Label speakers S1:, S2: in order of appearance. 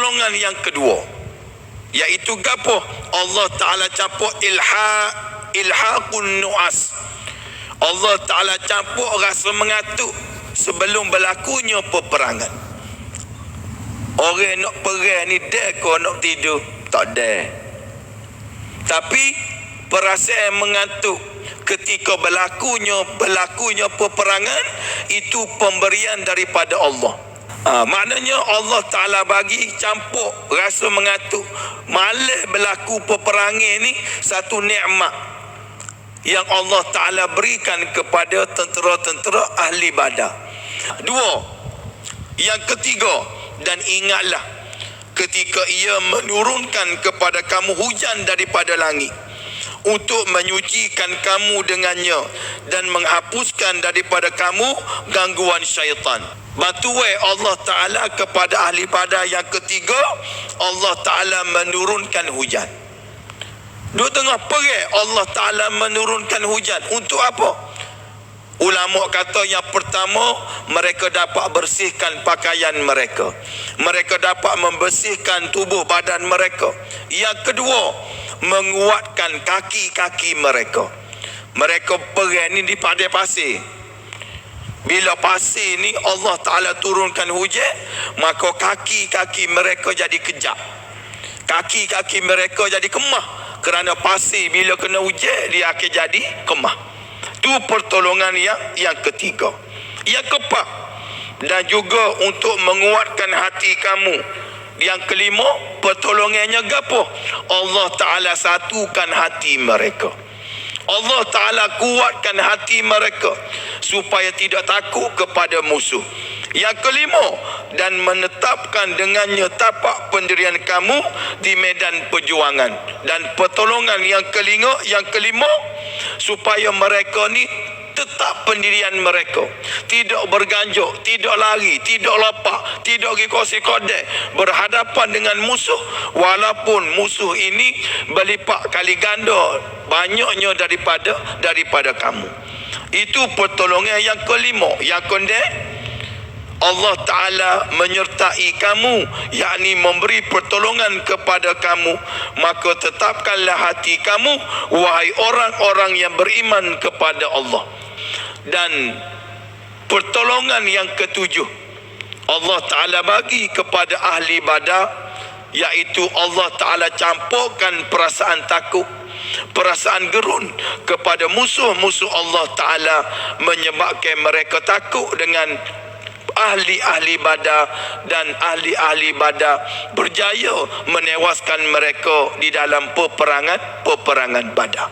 S1: pertolongan yang kedua iaitu gapo Allah Taala campur ilha ilhaqun nuas. Allah Taala campur rasa mengatuk sebelum berlakunya peperangan. Orang nak perang ni dah nak tidur? Tak dah tapi perasaan mengantuk ketika berlakunya berlakunya peperangan itu pemberian daripada Allah Ha, maknanya Allah Ta'ala bagi campur rasa mengatuk. Malah berlaku peperangan ni satu nikmat yang Allah Ta'ala berikan kepada tentera-tentera ahli badar. Dua yang ketiga dan ingatlah ketika ia menurunkan kepada kamu hujan daripada langit untuk menyucikan kamu dengannya dan menghapuskan daripada kamu gangguan syaitan. Batuai Allah Ta'ala kepada ahli badar yang ketiga, Allah Ta'ala menurunkan hujan. Dua tengah perih Allah Ta'ala menurunkan hujan. Untuk apa? Ulama kata yang pertama mereka dapat bersihkan pakaian mereka. Mereka dapat membersihkan tubuh badan mereka. Yang kedua, menguatkan kaki-kaki mereka. Mereka perang ni di padai pasir. Bila pasir ni Allah Ta'ala turunkan hujan Maka kaki-kaki mereka jadi kejap. Kaki-kaki mereka jadi kemah. Kerana pasir bila kena hujan Dia akan jadi kemah. Itu pertolongan yang yang ketiga. Yang keempat Dan juga untuk menguatkan hati kamu Yang kelima Pertolongannya gapo Allah Ta'ala satukan hati mereka Allah Ta'ala kuatkan hati mereka supaya tidak takut kepada musuh. Yang kelima, dan menetapkan dengannya tapak pendirian kamu di medan perjuangan. Dan pertolongan yang kelima, yang kelima supaya mereka ni tetap pendirian mereka. Tidak berganjuk tidak lari tidak lapak tidak pergi kosi kodek berhadapan dengan musuh. Walaupun musuh ini berlipat kali ganda banyaknya daripada daripada kamu. Itu pertolongan yang kelima. Yang kedua Allah Ta'ala menyertai kamu yakni memberi pertolongan kepada kamu. Maka tetapkanlah hati kamu wahai orang-orang yang beriman kepada Allah. Dan pertolongan yang ketujuh Allah Ta'ala bagi kepada ahli badar iaitu Allah Ta'ala campurkan perasaan takut perasaan gerun kepada musuh-musuh Allah Ta'ala menyebabkan mereka takut dengan ahli-ahli badar dan ahli-ahli badar berjaya menewaskan mereka di dalam peperangan peperangan badar